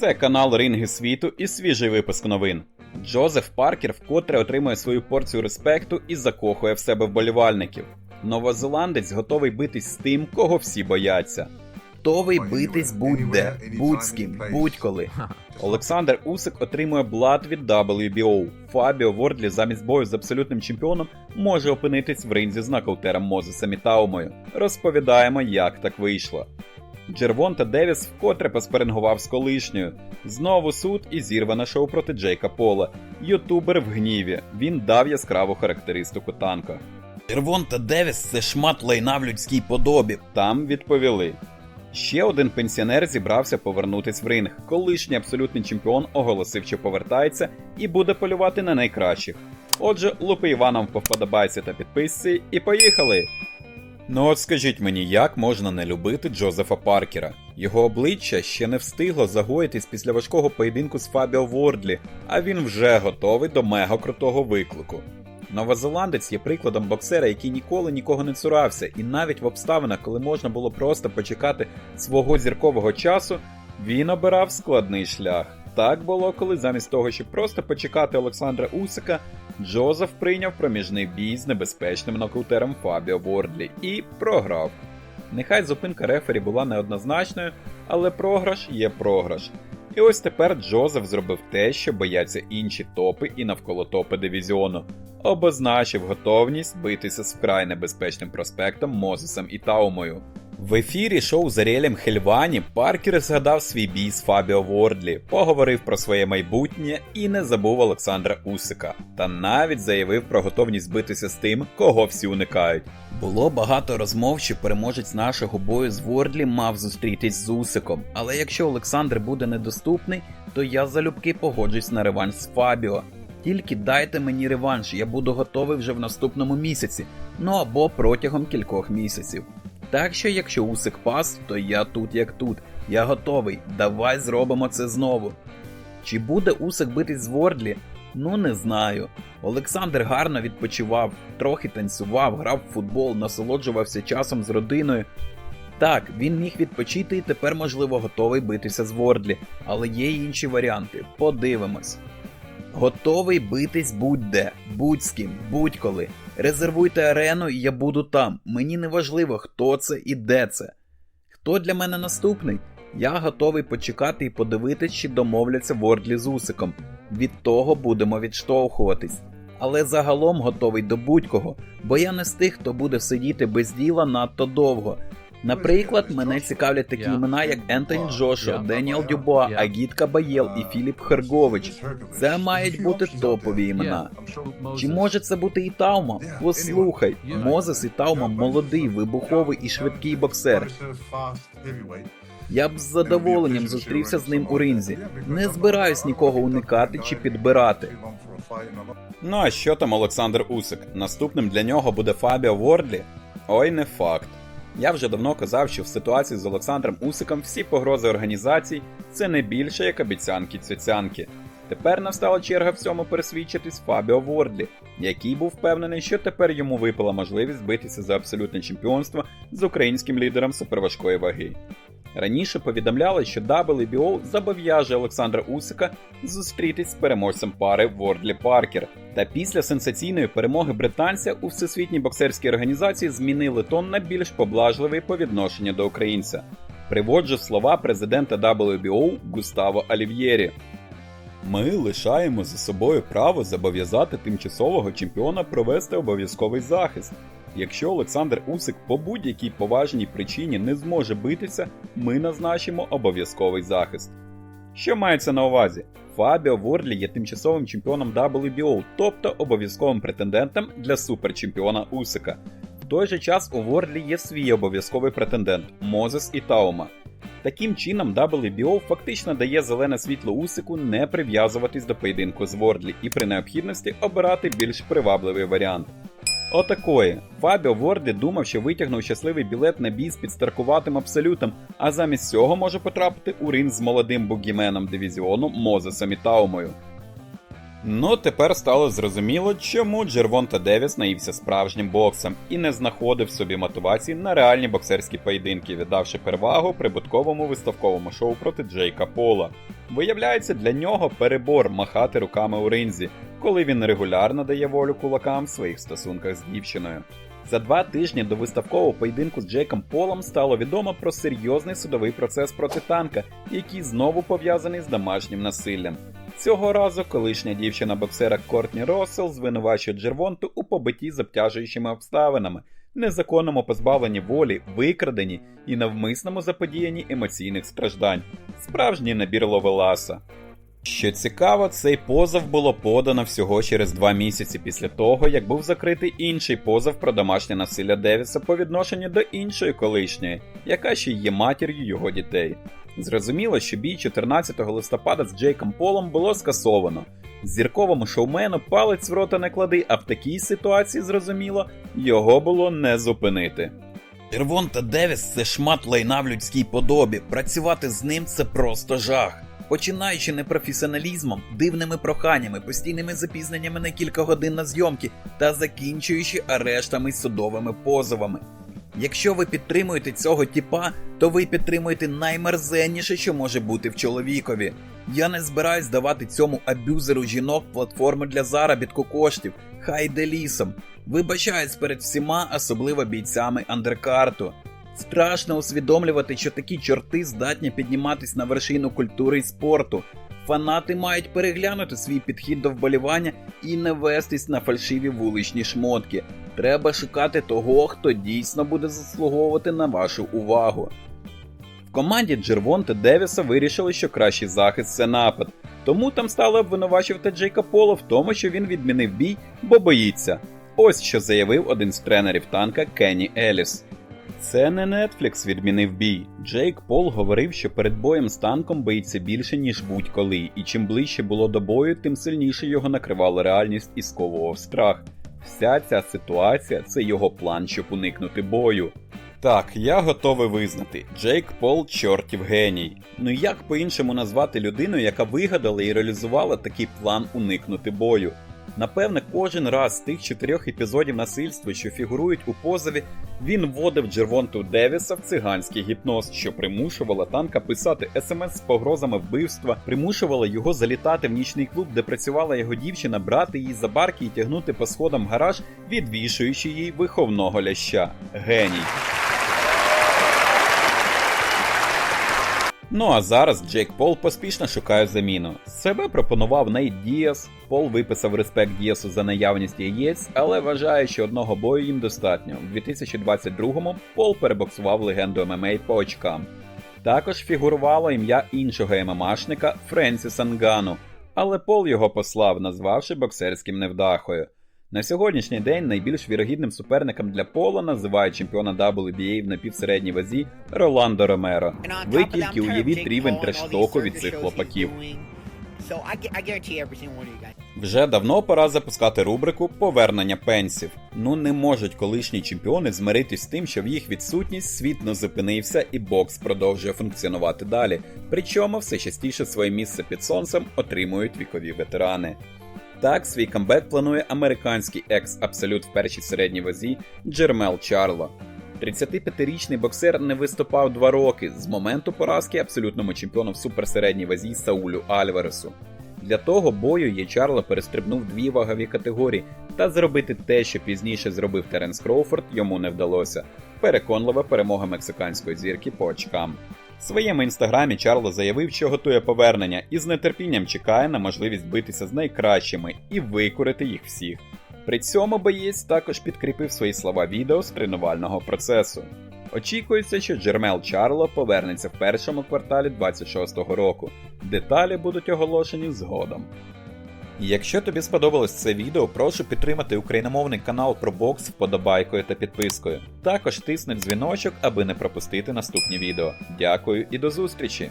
Це канал Ринги світу і свіжий випуск новин. Джозеф Паркер вкотре отримує свою порцію респекту і закохує в себе вболівальників. Новозеландець готовий битись з тим, кого всі бояться. Готовий битись будь-де, будь з ким, будь-коли. Олександр Усик отримує блат від WBO. Фабіо Вордлі замість бою з абсолютним чемпіоном може опинитись в ринзі з нокаутером Мозесом і Таумою. Розповідаємо, як так вийшло. Джервонта Девіс вкотре поспарингував з колишньою. Знову суд і зірване шоу проти Джейка Пола. Ютубер в гніві. Він дав яскраву характеристику танка. Джервонта Девіс це шмат лайна в людській подобі. Там відповіли. Ще один пенсіонер зібрався повернутись в ринг. Колишній абсолютний чемпіон оголосив, що повертається і буде полювати на найкращих. Отже, лупи Іваном по вподобайці та підписці і поїхали! Ну от скажіть мені, як можна не любити Джозефа Паркера? Його обличчя ще не встигло загоїтись після важкого поєдинку з Фабіо Вордлі, а він вже готовий до мега крутого виклику. Новозеландець є прикладом боксера, який ніколи нікого не цурався, і навіть в обставинах, коли можна було просто почекати свого зіркового часу, він обирав складний шлях. Так було, коли замість того, щоб просто почекати Олександра Усика, Джозеф прийняв проміжний бій з небезпечним нокаутером Фабіо Вордлі і програв. Нехай зупинка рефері була неоднозначною, але програш є програш. І ось тепер Джозеф зробив те, що бояться інші топи і навколо топи дивізіону. Обозначив готовність битися з вкрай небезпечним проспектом Мозесом і Таумою. В ефірі шоу з Аріелем Хельвані Паркер згадав свій бій з Фабіо Вордлі, поговорив про своє майбутнє і не забув Олександра Усика, та навіть заявив про готовність битися з тим, кого всі уникають. Було багато розмов, що переможець нашого бою з Вордлі мав зустрітись з Усиком, але якщо Олександр буде недоступний, то я залюбки погоджусь на реванш з Фабіо. Тільки дайте мені реванш, я буду готовий вже в наступному місяці, ну або протягом кількох місяців. Так що, якщо Усик пас, то я тут як тут. Я готовий. Давай зробимо це знову. Чи буде Усик битись з Вордлі? Ну не знаю. Олександр гарно відпочивав, трохи танцював, грав в футбол, насолоджувався часом з родиною. Так, він міг відпочити і тепер, можливо, готовий битися з Вордлі, але є й інші варіанти. Подивимось. Готовий битись будь-де, будь з ким, будь-коли. Резервуйте арену, і я буду там. Мені не важливо, хто це і де це. Хто для мене наступний? Я готовий почекати і подивитись, чи домовляться Вордлі з Усиком. Від того будемо відштовхуватись. Але загалом готовий до будь-кого, бо я не з тих, хто буде сидіти без діла надто довго. Наприклад, мене цікавлять такі імена, як Ентоні Джошуа, Yeah. Деніел Дюбуа, Yeah. Агіт Кабаєл і Філіп Хергович. Це мають бути топові імена. Чи може це бути і Таума? Послухай, Мозес і Таума молодий, вибуховий і швидкий боксер. Я б з задоволенням зустрівся з ним у ринзі. Не збираюсь нікого уникати чи підбирати. Ну а що там Олександр Усик? Наступним для нього буде Фабіо Вордлі? Ой, не факт. Я вже давно казав, що в ситуації з Олександром Усиком всі погрози організацій це не більше як обіцянки цьоцянки. Тепер настала черга в цьому пересвідчитись Фабіо Вордлі, який був впевнений, що тепер йому випала можливість битися за абсолютне чемпіонство з українським лідером суперважкої ваги. Раніше повідомляли, що WBO зобов'яже Олександра Усика зустрітись з переможцем пари Вордлі Паркер. Та після сенсаційної перемоги британця у всесвітній боксерській організації змінили тон на більш поблажливий по відношенню до українця. Приводжу слова президента WBO Густаво Олів'єрі. Ми лишаємо за собою право зобов'язати тимчасового чемпіона провести обов'язковий захист. Якщо Олександр Усик по будь-якій поважній причині не зможе битися, ми назначимо обов'язковий захист. Що мається на увазі? Фабіо Вордлі є тимчасовим чемпіоном WBO, тобто обов'язковим претендентом для суперчемпіона Усика. В той же час у Вордлі є свій обов'язковий претендент Мозес і Таума. Таким чином, WBO фактично дає зелене світло Усику не прив'язуватись до поєдинку з Вордлі і при необхідності обирати більш привабливий варіант. Отакої. Фабіо Ворді думав, що витягнув щасливий білет на бій з підстаркуватим абсолютом, а замість цього може потрапити у ринг з молодим бугіменом дивізіону Мозесом і Таумою. Ну, тепер стало зрозуміло, чому Джервонта Девіс наївся справжнім боксом і не знаходив собі мотивації на реальні боксерські поєдинки, віддавши перевагу прибутковому виставковому шоу проти Джейка Пола. Виявляється, для нього перебор махати руками у ринзі, коли він регулярно дає волю кулакам в своїх стосунках з дівчиною. За два тижні до виставкового поєдинку з Джейком Полом стало відомо про серйозний судовий процес проти танка, який знову пов'язаний з домашнім насиллям. Цього разу колишня дівчина боксера Кортні Россел звинувачує Джервонту у побитті з обтяжуючими обставинами, незаконному позбавленні волі, викраденні і навмисному заподіянні емоційних страждань. Справжній набір ловеласа. Що цікаво, цей позов було подано всього через два місяці після того, як був закритий інший позов про домашнє насилля Девіса по відношенню до іншої колишньої, яка ще є матір'ю його дітей. Зрозуміло, що бій 14 листопада з Джейком Полом було скасовано. Зірковому шоумену палець в рота не клади, а в такій ситуації, зрозуміло, його було не зупинити. Червонта Девіс це шмат лайна в людській подобі. Працювати з ним це просто жах. Починаючи непрофесіоналізмом, дивними проханнями, постійними запізненнями на кілька годин на зйомки та закінчуючи арештами й судовими позовами. Якщо ви підтримуєте цього тіпа, то ви підтримуєте наймерзенніше, що може бути в чоловікові. Я не збираюсь давати цьому абюзеру жінок платформи для заробітку коштів, хай йде лісом. Вибачаюсь перед всіма, особливо бійцями андеркарту. Страшно усвідомлювати, що такі чорти здатні підніматись на вершину культури і спорту. Фанати мають переглянути свій підхід до вболівання і не вестись на фальшиві вуличні шмотки. Треба шукати того, хто дійсно буде заслуговувати на вашу увагу. В команді Джервонта Девіса вирішили, що кращий захист це напад, тому там стали обвинувачувати Джейка Пола в тому, що він відмінив бій, бо боїться. Ось що заявив один з тренерів танка Кенні Еліс. Це не Netflix відмінив бій. Джейк Пол говорив, що перед боєм з танком боїться більше, ніж будь-коли, і чим ближче було до бою, тим сильніше його накривала реальність і сковував страх. Вся ця ситуація це його план, щоб уникнути бою. Так, я готовий визнати, Джейк Пол чортів геній. Ну як по-іншому назвати людину, яка вигадала і реалізувала такий план уникнути бою? Напевне, кожен раз з тих чотирьох епізодів насильства, що фігурують у позові, він вводив Джервонту Девіса в циганський гіпноз, що примушувала танка писати смс з погрозами вбивства, примушувала його залітати в нічний клуб, де працювала його дівчина, брати її за барки і тягнути по сходам гараж, відвішуючи їй виховного ляща. Геній. Ну а зараз Джейк Пол поспішно шукає заміну. Себе пропонував Нейт Діас. Пол виписав респект Діасу за наявність яєць, але вважає, що одного бою їм достатньо. У 2022-му Пол перебоксував легенду ММА по очкам. Також фігурувало ім'я іншого ММАшника Френсіса Нгану, але Пол його послав, назвавши боксерським невдахою. На сьогоднішній день найбільш вірогідним суперником для Пола називають чемпіона WBA в напівсередній вазі Роландо Ромеро. Ви тільки уявіть рівень трештоку від цих хлопаків. Вже давно пора запускати рубрику Повернення пенсів. Ну не можуть колишні чемпіони змиритись з тим, що в їх відсутність світ не зупинився і бокс продовжує функціонувати далі. Причому все частіше своє місце під сонцем отримують вікові ветерани. Так, свій камбек планує американський екс-абсолют в першій середній вазі Джермел Чарло. 35-річний боксер не виступав два роки з моменту поразки абсолютному чемпіону в суперсередній вазі Саулю Альваресу. Для того бою Єчарло перестрибнув дві вагові категорії, та зробити те, що пізніше зробив Теренс Кроуфорд, йому не вдалося. Переконлива перемога мексиканської зірки по очкам. В своєму інстаграмі Чарло заявив, що готує повернення і з нетерпінням чекає на можливість битися з найкращими і викорити їх всіх. При цьому боєць також підкріпив свої слова відео з тренувального процесу. Очікується, що Джермел Чарло повернеться в першому кварталі 26-го року. Деталі будуть оголошені згодом. Якщо тобі сподобалось це відео, прошу підтримати україномовний канал про бокс вподобайкою та підпискою. Також тисни дзвіночок, аби не пропустити наступні відео. Дякую і до зустрічі!